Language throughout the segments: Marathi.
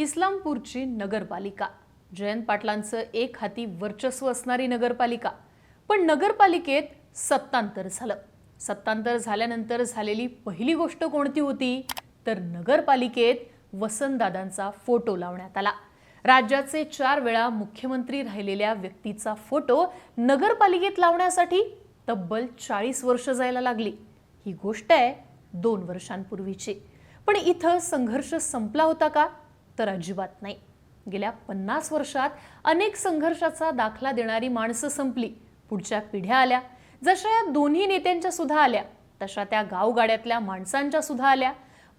इस्लामपूरची नगरपालिका. जयंत पाटलांचं एक हाती वर्चस्व असणारी नगरपालिका. पण नगरपालिकेत सत्तांतर झालं. सत्तांतर झाल्यानंतर झालेली पहिली गोष्ट कोणती होती? तर नगरपालिकेत वसंतदादांचा फोटो लावण्यात आला. राज्याचे चार वेळा मुख्यमंत्री राहिलेल्या व्यक्तीचा फोटो नगरपालिकेत लावण्यासाठी तब्बल चाळीस वर्ष जायला लागली. ही गोष्ट आहे दोन वर्षांपूर्वीची. पण इथं संघर्ष संपला होता का? तर अजिबात नाही. गेल्या पन्नास वर्षात अनेक संघर्षाचा दाखला देणारी माणसं संपली. पुढच्या पिढ्या आल्या. जशा या दोन्ही नेत्यांच्या सुद्धा आल्या तशा त्या गावगाड्यातल्या माणसांच्या सुद्धा आल्या.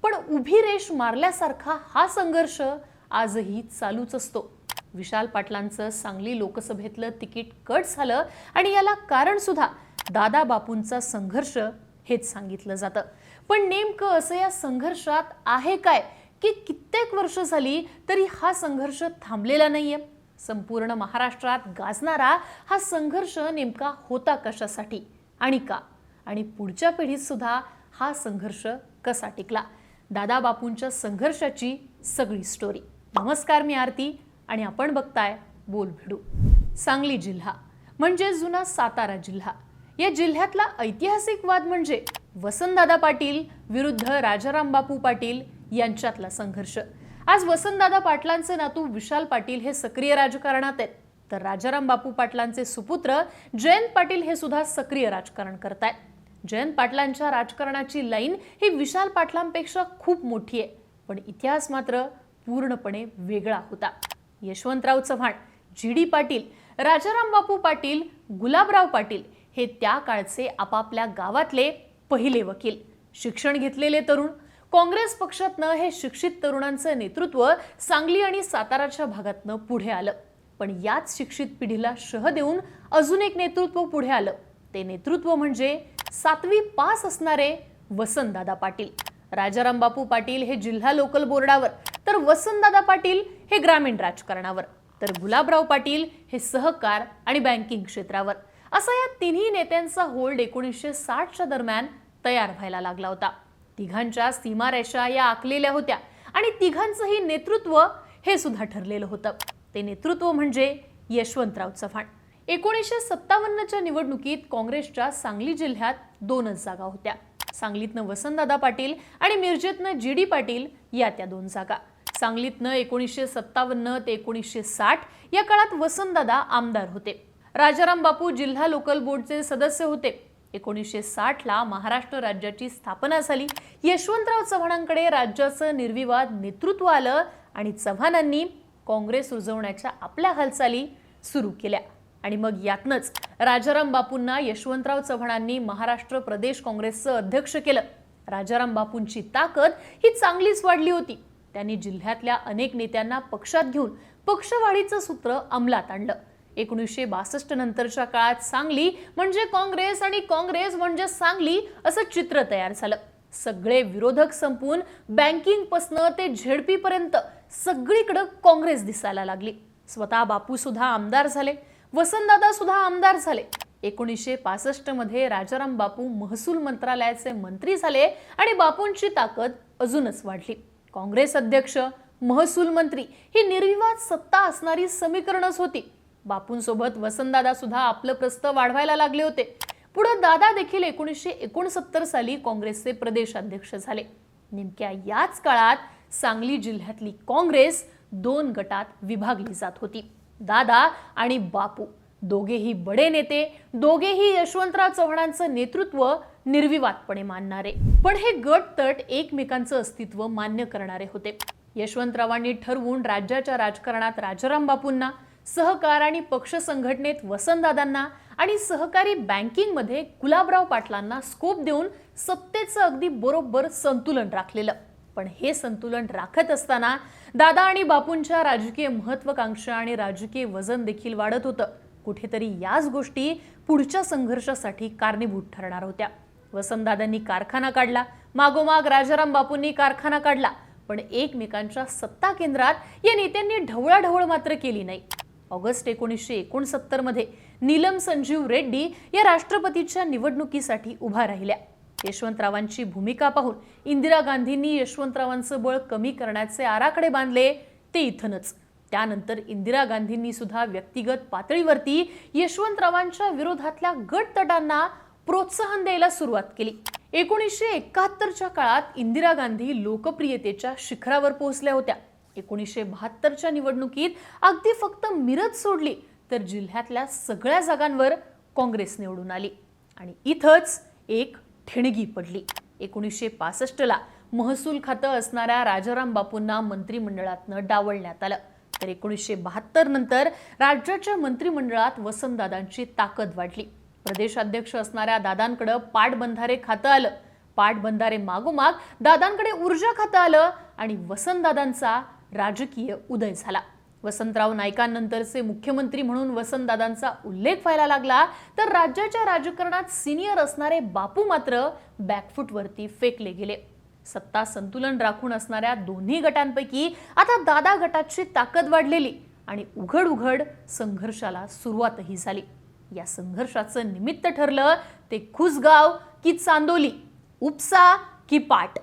पण उभी रेष मारल्यासारखा हा संघर्ष आजही चालूच असतो. विशाल पाटलांचं सांगली लोकसभेतलं तिकीट कट झालं आणि याला कारण सुद्धा दादा बापूंचा संघर्ष हेच सांगितलं जातं. पण नेमकं असं या संघर्षात आहे काय? की कित्येक वर्ष झाली तरी हा संघर्ष थांबलेला नाहीये. संपूर्ण महाराष्ट्रात गाजणारा हा संघर्ष नेमका होता कशासाठी आणि का? आणि पुढच्या पिढीत सुद्धा हा संघर्ष कसा टिकला? दादा बापूंच्या संघर्षाची सगळी स्टोरी नमस्कार मी आरती आणि आपण बघताय बोल भिडू सांगली जिल्हा म्हणजे जुना सातारा जिल्हा. या जिल्ह्यातला ऐतिहासिक वाद म्हणजे वसंतदादा पाटील विरुद्ध राजाराम बापू पाटील यांच्यातला संघर्ष. आज वसंतदादा पाटलांचे नातू विशाल पाटील हे सक्रिय राजकारणात आहेत. तर राजाराम बापू पाटलांचे सुपुत्र जयंत पाटील हे सुद्धा सक्रिय राजकारण करत आहेत जयंत पाटलांच्या राजकारणाची लाईन ही विशाल पाटलांपेक्षा खूप मोठी आहे. पण इतिहास मात्र पूर्णपणे वेगळा होता. यशवंतराव चव्हाण जी डी पाटील राजाराम बापू पाटील गुलाबराव पाटील हे त्या काळचे आपापल्या गावातले पहिले वकील. शिक्षण घेतलेले तरुण काँग्रेस पक्षातनं हे शिक्षित तरुणांचं नेतृत्व सांगली आणि साताराच्या भागातनं पुढे आलं. पण याच शिक्षित पिढीला शह देऊन अजून एक नेतृत्व पुढे आलं. ते नेतृत्व म्हणजे सातवी पास असणारे वसंतदादा पाटील. राजाराम बापू पाटील हे जिल्हा लोकल बोर्डावर तर वसंतदादा पाटील हे ग्रामीण राजकारणावर तर गुलाबराव पाटील हे सहकार आणि बँकिंग क्षेत्रावर. असा या तिन्ही नेत्यांचा होल्ड एकोणीसशे साठच्या दरम्यान तयार व्हायला लागला होता. तिघांच्या सीमारेषा या आखलेल्या होत्या आणि तिघांचंही नेतृत्व हे सुद्धा ठरलेलं होतं. ते नेतृत्व म्हणजे यशवंतराव चव्हाण. एकोणीसशे सत्तावन्नच्या निवडणुकीत काँग्रेसच्या सांगली जिल्ह्यात दोनच जागा होत्या. सांगलीतनं वसंतदादा पाटील आणि मिरजेतनं जी डी पाटील या त्या दोन जागा. सांगलीतनं एकोणीसशे सत्तावन्न ते एकोणीसशे साठ या काळात वसंतदादा आमदार होते. राजाराम बापू जिल्हा लोकल बोर्डचे सदस्य होते. एकोणीसशे साठला महाराष्ट्र राज्याची स्थापना झाली. यशवंतराव चव्हाणांकडे राज्याचं निर्विवाद नेतृत्व आलं आणि चव्हाणांनी काँग्रेस रुजवण्याच्या आपल्या हालचाली सुरू केल्या. आणि मग यातनंच राजाराम बापूंना यशवंतराव चव्हाणांनी महाराष्ट्र प्रदेश काँग्रेसचं अध्यक्ष केलं. राजाराम बापूंची ताकद ही चांगलीच वाढली होती. त्यांनी जिल्ह्यातल्या अनेक नेत्यांना पक्षात घेऊन पक्षवाढीचं सूत्र अंमलात आणलं. एकोणीसशे बासष्ट नंतरच्या काळात सांगली म्हणजे काँग्रेस आणि काँग्रेस म्हणजे सांगली असं चित्र तयार झालं. सगळे विरोधक संपून बँकिंगपासनं ते झेडपी पर्यंत सगळीकडे काँग्रेस दिसायला लागली. स्वतः बापू सुद्धा आमदार झाले. वसंतदादा सुद्धा आमदार झाले. एकोणीसशे पासष्टमध्ये राजाराम बापू महसूल मंत्रालयाचे मंत्री झाले आणि बापूंची ताकद अजूनच वाढली. काँग्रेस अध्यक्ष महसूल मंत्री ही निर्विवाद सत्ता असणारी समीकरणच होती. बापूंसोबत वसंतदादा सुद्धा आपलं प्रस्त वाढवायला लागले होते. पुढे दादा देखील एकोणीसशे एकोणसत्तर साली काँग्रेसचे प्रदेशाध्यक्ष झाले. नेमक्या याच काळात सांगली जिल्ह्यातली काँग्रेस दोन गटात विभागली जात होती. दादा आणि बापू दोघेही बडे नेते दोघेही यशवंतराव चव्हाणांचं नेतृत्व निर्विवादपणे मानणारे. पण हे गट तट एकमेकांचं अस्तित्व मान्य करणारे होते. यशवंतरावांनी ठरवून राज्याच्या राजकारणात राजाराम बापूंना सहकार आणि पक्ष संघटनेत वसंतदादांना आणि सहकारी बँकिंगमध्ये गुलाबराव पाटलांना स्कोप देऊन सत्तेचं अगदी बरोबर संतुलन राखलेलं. पण हे संतुलन राखत असताना दादा आणि बापूंच्या राजकीय महत्वाकांक्षा आणि राजकीय वजन देखील वाढत होतं. कुठेतरी याच गोष्टी पुढच्या संघर्षासाठी कारणीभूत ठरणार होत्या. वसंतदादांनी कारखाना काढला मागोमाग राजाराम बापूंनी कारखाना काढला पण एकमेकांच्या सत्ता केंद्रात या नेत्यांनी ढवळाढवळ मात्र केली नाही. ऑगस्ट एकोणीसशे एकोणसत्तरमध्ये नीलम संजीव रेड्डी या राष्ट्रपतीच्या निवडणुकीसाठी उभा राहिल्या. यशवंतरावांची भूमिका पाहून इंदिरा गांधींनी यशवंतरावांचं बळ कमी करण्याचे आराखडे बांधले ते इथनच. त्यानंतर इंदिरा गांधींनी सुद्धा व्यक्तिगत पातळीवरती यशवंतरावांच्या विरोधातल्या गटतटांना प्रोत्साहन द्यायला सुरुवात केली. एकोणीसशे एकाहत्तरच्या काळात इंदिरा गांधी लोकप्रियतेच्या शिखरावर पोहोचल्या होत्या. एकोणीसशे बहात्तरच्या निवडणुकीत अगदी फक्त मिरज सोडली तर जिल्ह्यातल्या सगळ्या जागांवर काँग्रेस निवडून आली. आणि इथंच एक ठिणगी पडली. एकोणीसशे पासष्टला महसूल खातं असणाऱ्या राजाराम बापूंना मंत्रिमंडळातनं डावलण्यात आलं. तर एकोणीसशे बहात्तर नंतर राज्याच्या मंत्रिमंडळात वसंतदादांची ताकद वाढली. प्रदेशाध्यक्ष असणाऱ्या दादांकडं पाटबंधारे खातं आलं. पाटबंधारे मागोमाग दादांकडे ऊर्जा खातं आलं आणि वसंतदादांचा राजकीय उदय झाला. वसंतराव नाईकांनंतरचे मुख्यमंत्री म्हणून वसंतदादांचा उल्लेख व्हायला लागला तर राज्याच्या राजकारणात सिनियर असणारे बापू मात्र बॅकफूटवरती फेकले गेले. सत्ता संतुलन राखून असणाऱ्या दोन्ही गटांपैकी आता दादा गटाची ताकद वाढलेली आणि उघड उघड संघर्षाला सुरुवातही झाली. या संघर्षाचं निमित्त ठरलं ते खुसगाव की चांदोली उपसा की पाट.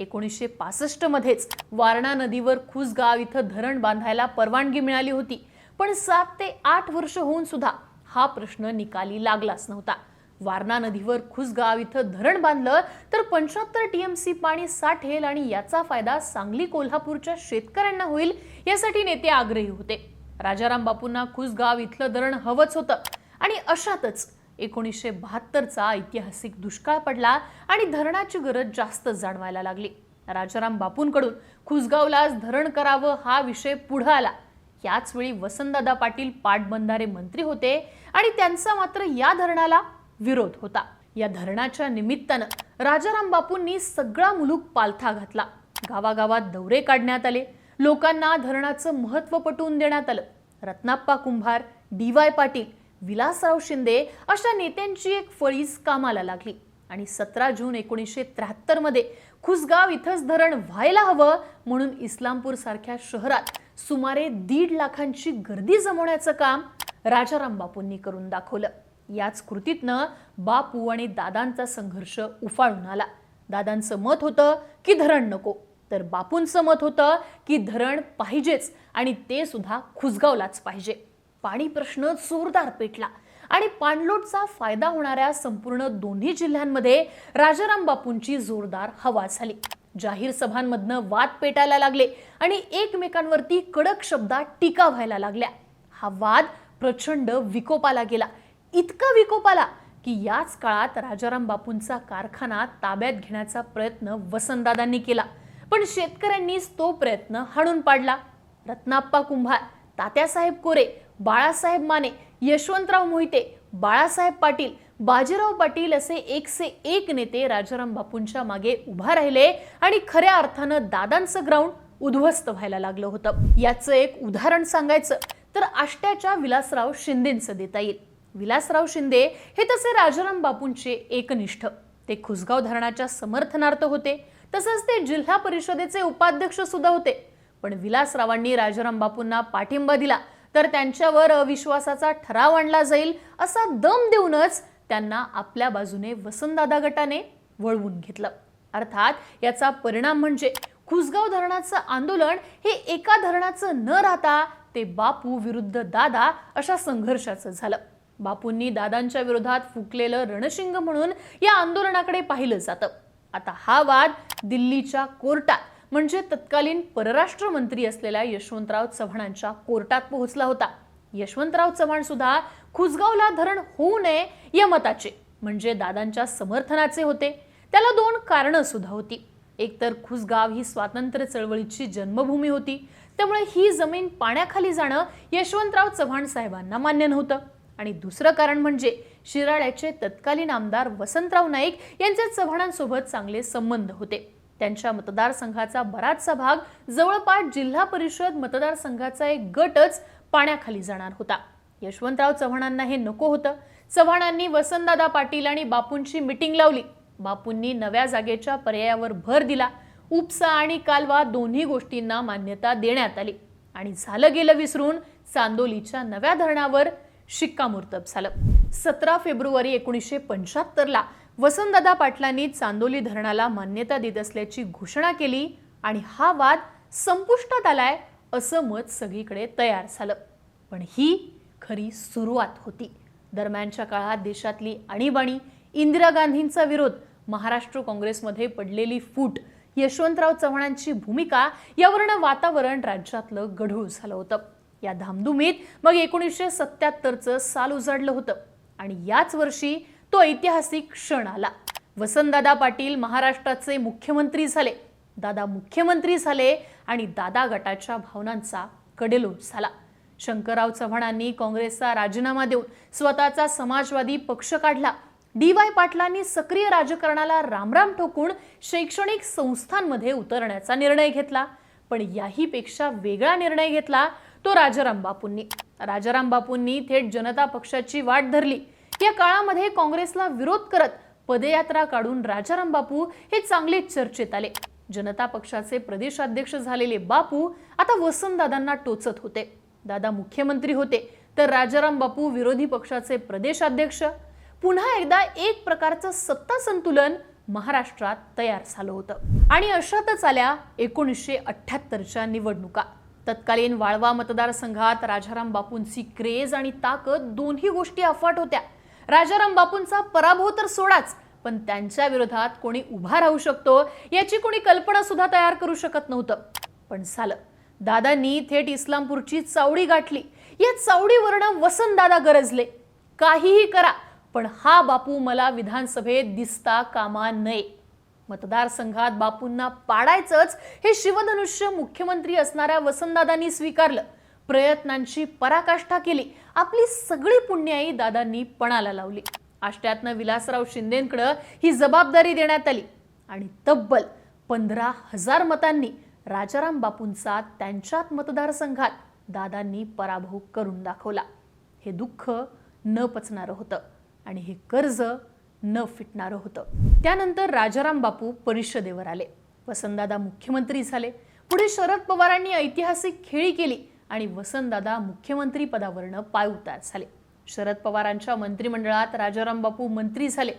एकोणीसशे पासष्टमध्येच वारणा नदीवर खुसगाव इथं धरण बांधायला परवानगी मिळाली होती. पण सात ते आठ वर्ष होऊन सुद्धा हा प्रश्न निकाली लागलाच नव्हता. वारणा नदीवर खुसगाव इथं धरण बांधलं तर पंच्याहत्तर टीएमसी पाणी साठेल आणि याचा फायदा सांगली कोल्हापूरच्या शेतकऱ्यांना होईल यासाठी नेते आग्रही होते. राजाराम बापूंना खुसगाव इथलं धरण हवंच होतं आणि अशातच एकोणीसशे बहात्तरचा ऐतिहासिक दुष्काळ पडला आणि धरणाची गरज जास्त जाणवायला लागली. राजाराम बापूंकडून खुसगावलाच धरण करावं हा विषय पुढं आला. याच वेळी वसंतदादा पाटील पाटबंधारे मंत्री होते आणि त्यांचा मात्र या धरणाला विरोध होता. या धरणाच्या निमित्तानं राजाराम बापूंनी सगळा मुलूक पालथा घातला. गावागावात दौरे काढण्यात आले. लोकांना धरणाचं महत्त्व पटवून देण्यात आलं. रत्नाप्पा कुंभार डी वाय पाटील विलासराव शिंदे अशा नेत्यांची एक फळीच कामाला लागली. आणि सतरा जून एकोणीसशे त्र्याहत्तरमध्ये खुसगाव इथंच धरण व्हायला हवं म्हणून इस्लामपूर सारख्या शहरात सुमारे दीड लाखांची गर्दी जमवण्याचं काम राजाराम बापूंनी करून दाखवलं. याच कृतीतनं बापू आणि दादांचा संघर्ष उफाळून आला. दादांचं मत होतं की धरण नको. तर बापूंचं मत होतं की धरण पाहिजेच आणि ते सुद्धा खुसगावलाच पाहिजे. पाणी प्रश्न जोरदार पेटला आणि पाणलोटचा फायदा होणाऱ्या संपूर्ण दोन्ही जिल्ह्यांमध्ये राजाराम बापूंची जोरदार हवा झाली. जाहीर सभांमधनं वाद पेटायला लागले आणि एकमेकांवरती कडक शब्दात टीका व्हायला लागल्या. हा वाद प्रचंड विकोपाला गेला. इतका विकोपाला की याच काळात राजाराम बापूंचा कारखाना ताब्यात घेण्याचा प्रयत्न वसंतदादांनी केला. पण शेतकऱ्यांनीच तो प्रयत्न हाणून पाडला. रत्नाप्पा कुंभार तात्यासाहेब कोरे बाळासाहेब माने यशवंतराव मोहिते बाळासाहेब पाटील बाजीराव पाटील असे एकसे एक नेते राजाराम बापूंच्या मागे उभा राहिले आणि खऱ्या अर्थानं दादांचं ग्राउंड उद्ध्वस्त व्हायला लागलं होतं. याचं एक उदाहरण सांगायचं तर आष्ट्याच्या विलासराव शिंदेचं देता येईल. विलासराव शिंदे हे तसे राजाराम बापूंचे एकनिष्ठ. ते खुसगाव धरणाच्या समर्थनार्थ होते. तसंच ते जिल्हा परिषदेचे उपाध्यक्ष सुद्धा होते. पण विलासरावांनी राजाराम बापूंना पाठिंबा दिला. तर त्यांच्यावर अविश्वासाचा ठराव आणला जाईल असा दम देऊनच त्यांना आपल्या बाजूने वसंतदादा गटाने वळवून घेतलं. अर्थात याचा परिणाम म्हणजे खुसगाव धरणाचं आंदोलन हे एका धरणाचं न राहता ते बापू विरुद्ध दादा अशा संघर्षाचं झालं. बापूंनी दादांच्या विरोधात फुकलेलं रणशिंग म्हणून या आंदोलनाकडे पाहिलं जातं. आता हा वाद दिल्लीच्या कोर्टात म्हणजे तत्कालीन परराष्ट्र मंत्री असलेल्या यशवंतराव चव्हाणांच्या कोर्टात पोहोचला होता. यशवंतराव चव्हाण सुद्धा खुसगावला धरण होऊ नये या मताचे म्हणजे दादांच्या समर्थनाचे होते. त्याला दोन कारणं सुद्धा होती. एकतर खुसगाव ही स्वातंत्र्य चळवळीची जन्मभूमी होती. त्यामुळे ही जमीन पाण्याखाली जाणं यशवंतराव चव्हाण साहेबांना मान्य नव्हतं. आणि दुसरं कारण म्हणजे शिराळ्याचे तत्कालीन आमदार वसंतराव नाईक यांचे चव्हाणांसोबत चांगले संबंध होते. त्यांच्या मतदारसंघाचा बराचसा भाग जवळपास जिल्हा परिषद मतदारसंघाचा एक गटच पाण्याखाली जाणार होता. यशवंतराव चव्हाणांना हे नको होतं. चव्हाणांनी वसंतदादा पाटील आणि बापूंची मिटिंग लावली. बापूंनी नव्या जागेच्या पर्यायावर भर दिला. उपसा आणि कालवा दोन्ही गोष्टींना मान्यता देण्यात आली. आणि झालं गेलं विसरून चांदोलीच्या नव्या धरणावर शिक्कामोर्तब झालं. सतरा फेब्रुवारी एकोणीसशे पंच्याहत्तरला वसंतदादा पाटलांनी चांदोली धरणाला मान्यता देत असल्याची घोषणा केली आणि हा वाद संपुष्टात आलाय असं मत सगळीकडे तयार झालं. पण ही खरी सुरुवात होती. दरम्यानच्या काळात देशातली आणीबाणी इंदिरा गांधींचा विरोध महाराष्ट्र काँग्रेसमध्ये पडलेली फूट यशवंतराव चव्हाणांची भूमिका यावरनं वातावरण राज्यातलं गढूळ झालं होतं. या धामधुमीत मग एकोणीसशे सत्याहत्तरचं साल उजाडलं होतं. आणि याच वर्षी तो ऐतिहासिक क्षण आला. वसंतदादा पाटील महाराष्ट्राचे मुख्यमंत्री झाले. दादा मुख्यमंत्री झाले आणि दादा गटाच्या भावनांचा कडेलोट झाला. शंकरराव चव्हाणांनी काँग्रेसचा राजीनामा देऊन स्वतःचा समाजवादी पक्ष काढला. डी वाय पाटलांनी सक्रिय राजकारणाला रामराम ठोकून शैक्षणिक संस्थांमध्ये उतरण्याचा निर्णय घेतला. पण याहीपेक्षा वेगळा निर्णय घेतला तो राजाराम बापूंनी. राजाराम बापूंनी थेट जनता पक्षाची वाट धरली. या काळामध्ये काँग्रेसला विरोध करत पदयात्रा काढून राजाराम बापू हे चांगलेच चर्चेत आले. जनता पक्षाचे प्रदेशाध्यक्ष झालेले बापू आता वसंतदादांना टोचत होते. दादा मुख्यमंत्री होते तर राजाराम बापू विरोधी पक्षाचे प्रदेशाध्यक्ष. पुन्हा एकदा एक प्रकारचं सत्ता संतुलन महाराष्ट्रात तयार झालं होतं. आणि अशातच आल्या एकोणीसशे अठ्ठ्याहत्तरच्या निवडणुका. तत्कालीन वाळवा मतदारसंघात राजाराम बापूंची क्रेज आणि ताकद दोन्ही गोष्टी अफाट होत्या. राजाराम बापूंचा पराभव तर सोडाच पण त्यांच्या विरोधात कोणी उभा राहू शकतो याची कोणी कल्पना सुद्धा तयार करू शकत नव्हतं. पण झालं दादांनी थेट इस्लामपूरची चावडी गाठली. या चावडीवरनं वसंतदादा गरजले. काहीही करा पण हा बापू मला विधानसभेत दिसता कामा नये. मतदारसंघात बापूंना पाडायचंच हे शिवधनुष्य मुख्यमंत्री असणाऱ्या वसंतदादांनी स्वीकारलं. प्रयत्नांची पराकाष्ठा केली. आपली सगळी पुण्याई दादांनी पणाला लावली. आष्ट्यातनं विलासराव शिंदेकडं ही जबाबदारी देण्यात आली. आणि तब्बल पंधरा हजार मतांनी राजाराम बापूंचा त्यांच्यात मतदारसंघात दादांनी पराभव करून दाखवला. हे दुःख न पचणारं होतं आणि हे कर्ज न फिटणारं होतं. त्यानंतर राजाराम बापू परिषदेवर आले. वसंतदादा मुख्यमंत्री झाले. पुढे शरद पवारांनी ऐतिहासिक खेळी केली. आणि वसंतदादा मुख्यमंत्री पदावरनं पायउतार झाले. शरद पवारांच्या मंत्रिमंडळात राजाराम बापू मंत्री झाले.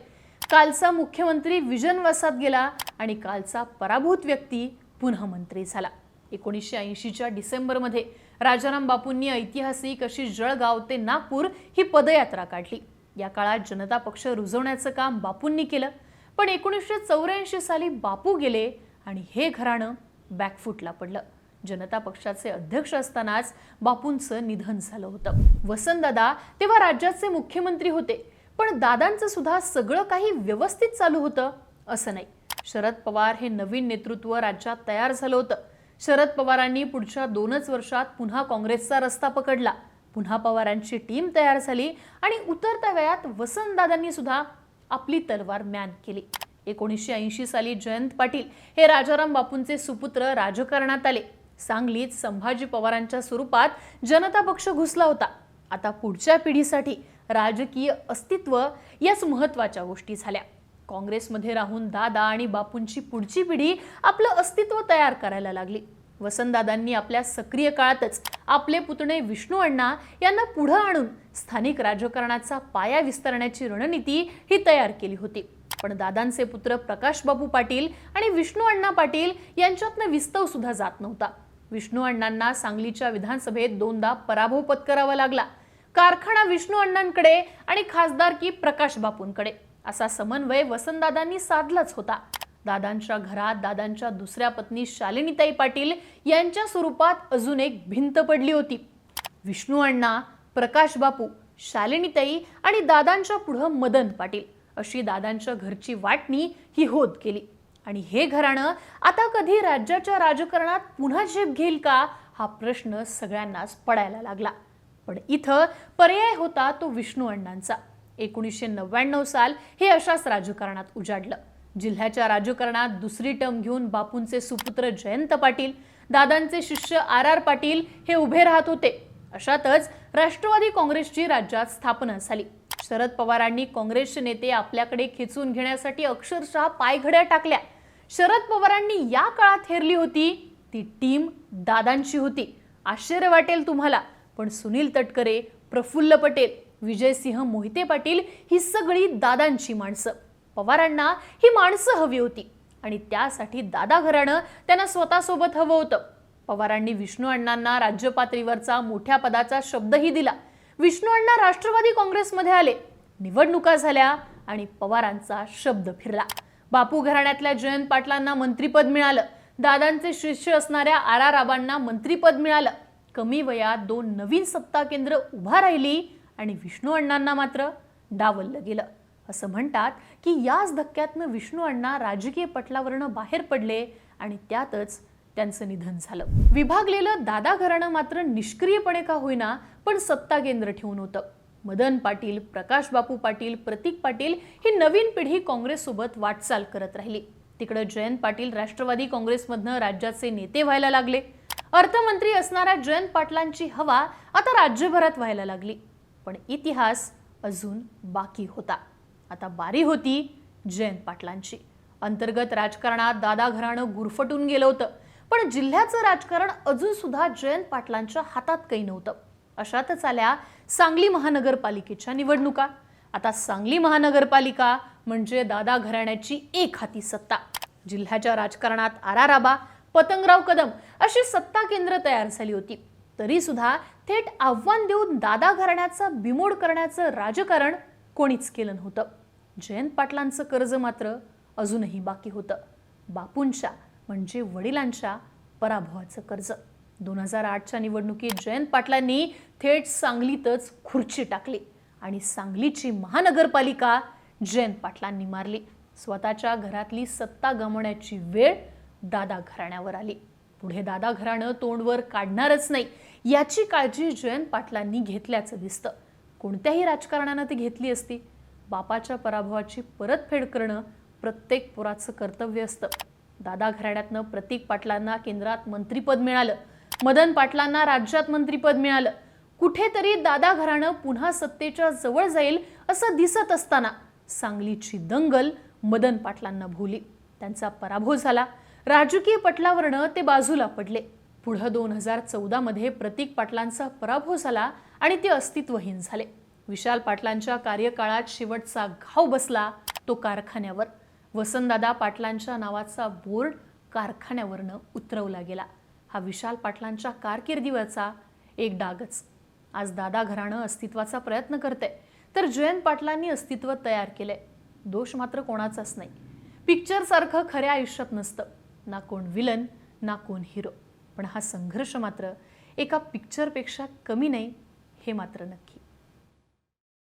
कालचा मुख्यमंत्री विजन वसात गेला आणि कालचा पराभूत व्यक्ती पुन्हा मंत्री झाला. एकोणीसशे ऐंशीच्या डिसेंबरमध्ये राजाराम बापूंनी ऐतिहासिक अशी जळगाव ते नागपूर ही पदयात्रा काढली. या काळात जनता पक्ष रुजवण्याचं काम बापूंनी केलं. पण एकोणीसशे चौऱ्याऐंशी साली बापू गेले आणि हे घराणं बॅकफुटला पडलं. जनता पक्षाचे अध्यक्ष असतानाच बापूंचं निधन झालं होतं. वसंतदादा तेव्हा राज्याचे मुख्यमंत्री होते. पण दादांचं सुद्धा सगळं काही व्यवस्थित चालू होतं असं नाही. शरद पवार हे नवीन नेतृत्व राज्यात तयार झालं होतं. शरद पवारांनी पुढच्या दोनच वर्षात पुन्हा काँग्रेसचा रस्ता पकडला. पुन्हा पवारांची टीम तयार झाली आणि उतरत्या वयात वसंतदादांनी सुद्धा आपली तलवार म्यान केली. एकोणीसशे ऐंशी साली जयंत पाटील हे राजाराम बापूंचे सुपुत्र राजकारणात आले. सांगलीत संभाजी पवारांच्या स्वरूपात जनता पक्ष घुसला होता. आता पुढच्या पिढीसाठी राजकीय अस्तित्व याच महत्त्वाच्या गोष्टी झाल्या. काँग्रेसमध्ये राहून दादा आणि बापूंची पुढची पिढी आपलं अस्तित्व तयार करायला लागली. वसंतदादांनी आपल्या सक्रिय काळातच आपले पुतणे विष्णू अण्णा यांना पुढं आणून स्थानिक राजकारणाचा पाया विस्तारण्याची रणनीती ही तयार केली होती. पण दादांचे पुत्र प्रकाशबाबू पाटील आणि विष्णू अण्णा पाटील यांच्यातनं विस्तव सुद्धा जात नव्हता. विष्णू अण्णांना सांगलीच्या विधानसभेत दोनदा पराभव पत्करावा लागला. कारखाना विष्णू अण्णांकडे आणि खासदारकी प्रकाश बापूंकडे. असा समन्वय वसंतदादांनी साधलाच होता. दादांच्या घरात दादांच्या दुसऱ्या पत्नी शालिनीताई पाटील यांच्या स्वरूपात अजून एक भिंत पडली होती. विष्णू अण्णा प्रकाश बापू शालिनीताई आणि दादांच्या पुढं मदन पाटील. अशी दादांच्या घरची वाटणी ही होत गेली. आणि हे घराणं आता कधी राज्याच्या राजकारणात पुन्हा झेप घेईल का? हा प्रश्न सगळ्यांनाच पडायला लागला. पण इथं पर्याय होता तो विष्णू अण्णांचा. एकोणीसशे नव्याण्णव साल हे अशाच राजकारणात उजाडलं. जिल्ह्याच्या राजकारणात दुसरी टर्म घेऊन बापूंचे सुपुत्र जयंत पाटील दादांचे शिष्य आर आर पाटील हे उभे राहत होते. अशातच राष्ट्रवादी काँग्रेसची राज्यात स्थापना झाली. शरद पवारांनी काँग्रेसचे नेते आपल्याकडे खेचून घेण्यासाठी अक्षरशः पायघड्या टाकल्या. शरद पवारांनी या काळात हेरली होती ती टीम दादांची होती. आश्चर्य वाटेल तुम्हाला पण सुनील तटकरे प्रफुल्ल पटेल विजयसिंह मोहिते पाटील ही सगळी दादांची माणसं. पवारांना ही माणसं हवी होती आणि त्यासाठी दादा घराणं त्यांना स्वतःसोबत हवं होतं. पवारांनी विष्णू अण्णांना राज्य पातळीवरचा मोठ्या पदाचा शब्दही दिला. विष्णू अण्णा राष्ट्रवादी काँग्रेसमध्ये आले. निवडणुका झाल्या आणि पवारांचा शब्द फिरला. बापू घराण्यातल्या जयंत पाटलांना मंत्रीपद मिळालं. दादांचे शिष्य असणाऱ्या आर आर आबांना मंत्रीपद मिळालं. कमी वयात दोन नवीन सत्ता केंद्र उभा राहिली आणि विष्णू अण्णांना मात्र डावललं गेलं. असं म्हणतात की याच धक्क्यातनं विष्णू अण्णा राजकीय पटलावरनं बाहेर पडले आणि त्यातच त्यांचं निधन झालं. विभागलेलं दादा घराणं मात्र निष्क्रियपणे का होईना पण सत्ता केंद्र ठेवून होतं. मदन पाटील प्रकाश बापू पाटील प्रतीक पाटील ही नवीन पिढी काँग्रेससोबत वाटचाल करत राहिली. तिकडं जयंत पाटील राष्ट्रवादी काँग्रेसमधनं राज्याचे नेते व्हायला लागले. अर्थमंत्री असणाऱ्या जयंत पाटलांची हवा आता राज्यभरात व्हायला लागली. पण इतिहास अजून बाकी होता. आता बारी होती जयंत पाटलांची. अंतर्गत राजकारणात दादा घराणं गुरफटून गेलं होतं. पण जिल्ह्याचं राजकारण अजून सुद्धा जयंत पाटलांच्या हातात काही नव्हतं. अशातच आल्या सांगली महानगरपालिकेच्या निवडणुका. आता सांगली महानगरपालिका म्हणजे दादा घराण्याची एक हाती सत्ता. जिल्ह्याच्या राजकारणात आराराबा पतंगराव कदम अशी सत्ता केंद्र तयार झाली होती. तरी सुद्धा थेट आव्हान देऊन दादा घराण्याचा बिमोड करण्याचं राजकारण कोणीच केलं नव्हतं. जयंत पाटलांचं कर्ज मात्र अजूनही बाकी होतं. बापूंच्या म्हणजे वडिलांच्या पराभवाचं कर्ज. दोन हजार आठच्या निवडणुकीत जयंत पाटलांनी थेट सांगलीतच खुर्ची टाकली आणि सांगलीची महानगरपालिका जयंत पाटलांनी मारली. स्वतःच्या घरातली सत्ता गमवण्याची वेळ दादा घराण्यावर आली. पुढे दादा घराणं तोंडवर काढणारच नाही याची काळजी जयंत पाटलांनी घेतल्याचं दिसतं. कोणत्याही राजकारणानं ती घेतली असती. बापाच्या पराभवाची परतफेड करणं प्रत्येक पोराचं कर्तव्य असतं. दादा घराण्यातनं प्रतीक पाटलांना केंद्रात मंत्रीपद मिळालं. मदन पाटलांना राज्यात मंत्रीपद मिळालं. कुठेतरी दादा घराणं पुन्हा सत्तेच्या जवळ जाईल असं दिसत असताना सांगलीची दंगल मदन पाटलांना भोवली. त्यांचा पराभव झाला. राजकीय पटलावरनं ते बाजूला पडले. पुढं दोन हजार चौदामध्ये प्रतीक पाटलांचा पराभव झाला आणि ते अस्तित्वहीन झाले. विशाल पाटलांच्या कार्यकाळात शेवटचा घाव बसला तो कारखान्यावर. वसंतदादा पाटलांच्या नावाचा बोर्ड कारखान्यावरनं उतरवला गेला. हा विशाल पाटलांच्या कारकिर्दीवरचा एक डागच. आज दादा घराणं अस्तित्वाचा प्रयत्न करते तर जयंत पाटलांनी अस्तित्व तयार केलंय. दोष मात्र कोणाचाच नाही. पिक्चरसारखं खऱ्या आयुष्यात नसतं. ना कोण विलन ना कोण हिरो. पण हा संघर्ष मात्र एका पिक्चरपेक्षा कमी नाही हे मात्र नक्की.